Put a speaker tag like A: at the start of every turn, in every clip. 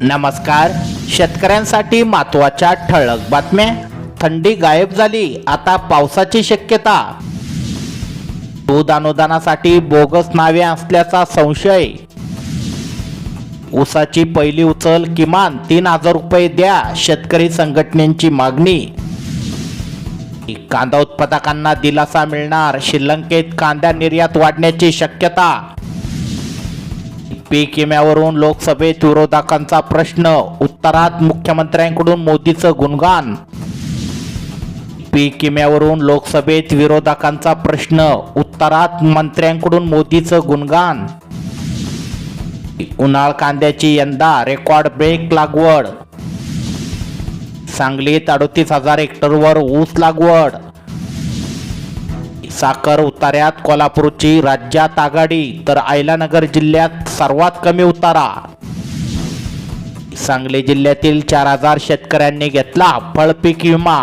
A: नमस्कार. शेतकऱ्यांसाठी महत्त्वाच्या ठळक बातम्या. थंडी गायब झाली आता पावसाची शक्यता. दूध अनुदानासाठी बोगस नावे असल्याचा संशय. ऊसाची पहिली उचल किमान तीन हजार रुपये द्या शेतकरी संघटनेची मागणी. कांदा उत्पादकांना दिलासा मिळणार श्रीलंकेत कांदा निर्यात वाढण्याची शक्यता. पीक विम्यावरून लोकसभेत विरोधकांचा प्रश्न उत्तरात मुख्यमंत्र्यांकडून मोदीचं गुणगान. पीक विम्यावरून लोकसभेत विरोधकांचा प्रश्न उत्तरात मंत्र्यांकडून मोदीचं गुणगान. उन्हाळ कांद्याची यंदा रेकॉर्ड ब्रेक लागवड. सांगलीत अडतीस हजार हेक्टरवर ऊस लागवड. साखर उतार्यात कोल्हापूरची राज्यात आघाडी तर आयलानगर जिल्ह्यात सर्वात कमी उतारा. सांगली जिल्ह्यातील चार हजार शेतकऱ्यांनी घेतला फळपीक विमा.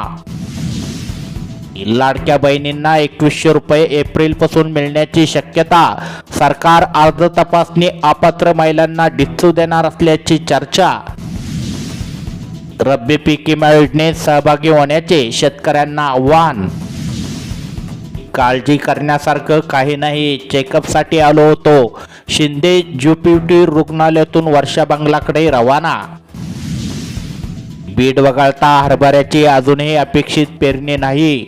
A: लाडक्या बहिणींना एकवीसशे रुपये एप्रिलपासून मिळण्याची शक्यता. सरकार अर्ज तपासणी अपात्र महिलांना डिच्चू देणार असल्याची चर्चा. रब्बी पीक विमा योजनेत सहभागी होण्याचे शेतकऱ्यांना आव्हान. काळजी करण्यासारखं काही नाही. चेकअपसाठी आलो होतो. शिंदे ज्युपिटी रुग्णालयातून वर्षा बंगलाकडे रवाना. बीड वगळता हरभऱ्याची अजूनही अपेक्षित पेरणी नाही.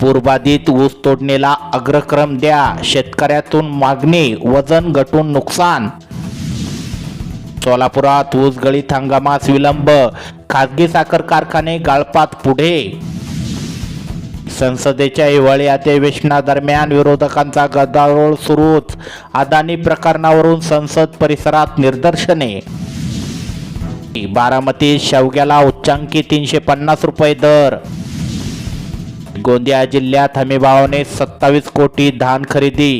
A: पूर्वाधित ऊस तोडणीला अग्रक्रम द्या. शेतकऱ्यातून मागणी वजन घटून नुकसान. सोलापुरात ऊस गळीत हंगामास विलंब. खाजगी साखर कारखाने गाळपात पुढे. संसदेच्या हिवाळी अधिवेशनादरम्यान विरोधकांचा गदारोळ सुरूच. अदानी प्रकरणावरून संसद परिसरात निदर्शने. बारामती शेवग्याला उच्चांकी तीनशे पन्नास रुपये दर. गोंदिया जिल्ह्यात हमीभावाने सत्तावीस कोटी धान खरेदी.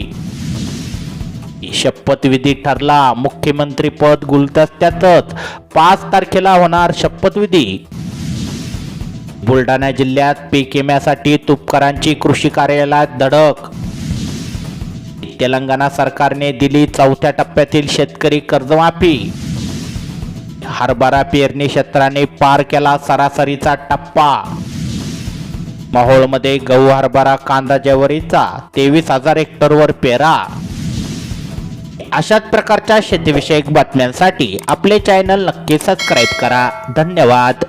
A: शपथविधी ठरला. मुख्यमंत्री पद गुलदस्त्यातच पाच तारखेला होणार शपथविधी बुलढाणा जिल्ह्यात पीक विम्यासाठी तुपकरांची कृषी कार्यालयात धडक. तेलंगणा सरकारने दिली चौथ्या टप्प्यातील शेतकरी कर्जमाफी. हरभरा पेरणी क्षेत्राने पार केला सरासरीचा टप्पा. माहोळमध्ये गहू हरभरा कांदा जवारीचा तेवीस हजार हेक्टरवर पेरा. अशाच प्रकारच्या शेतीविषयक बातम्यांसाठी आपले चॅनल नक्की सबस्क्राईब करा. धन्यवाद.